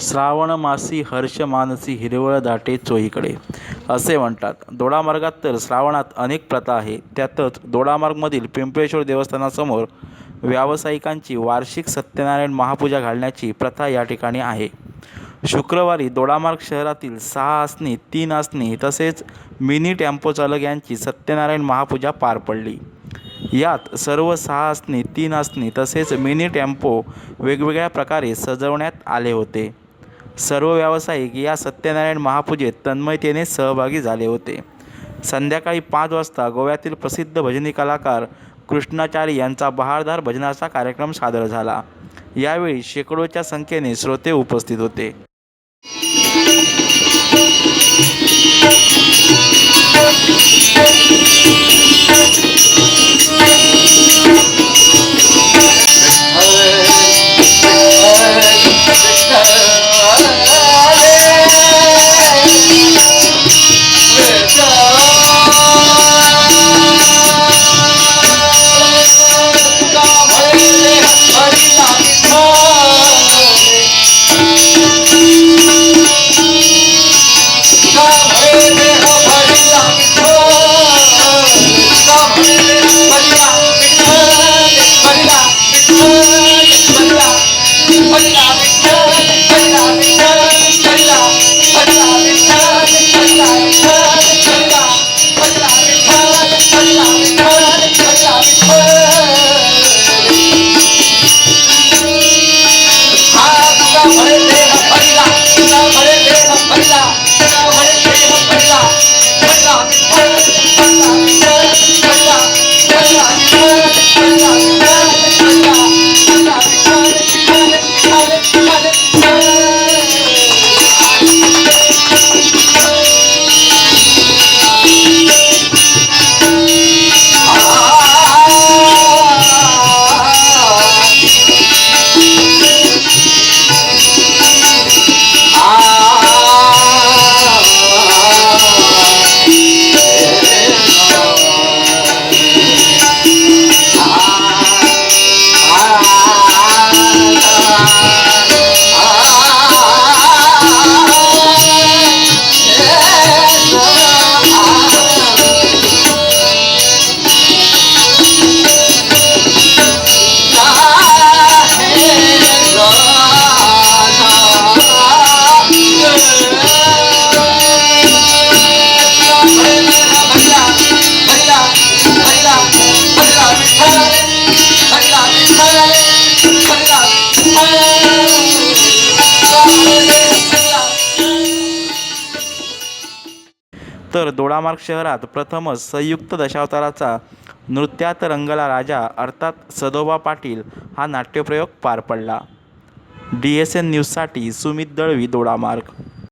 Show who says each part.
Speaker 1: श्रावण मासी हर्ष मानसी हिरवळ दाटे चोहीकडे. असे म्हणतात. दोडामार्गात तर श्रावणात अनेक प्रथा आहे. त्यातच दोडामार्गमधील पिंपळेश्वर देवस्थानासमोर व्यावसायिकांची वार्षिक सत्यनारायण महापूजा घालण्याची प्रथा या ठिकाणी आहे. शुक्रवारी दोडामार्ग शहरातील सहा आसनी तीन आसनी तसेच मिनी टेम्पो चालक यांची सत्यनारायण महापूजा पार पडली. यात सर्व सहा आसनी तीन आसनी तसेच मिनी टेम्पो वेगवेगळ्या प्रकारे सजवण्यात आले होते. सर्व व्यावसायिक या सत्यनारायण महापूजेत तन्मयतेने सहभागी झाले होते. संध्याकाळी पाच वाजता गोव्यातील प्रसिद्ध भजनी कलाकार कृष्णाचारी यांचा बहारदार भजनाचा कार्यक्रम सादर झाला. यावेळी शेकडोच्या संख्येने श्रोते उपस्थित होते. तर दोडामार्ग शहरात प्रथमच संयुक्त दशावताराचा नृत्यात रंगला राजा अर्थात सदोबा पाटील हा नाट्यप्रयोग पार पडला. डी एस एन न्यूजसाठी सुमित दळवी दोडामार्ग.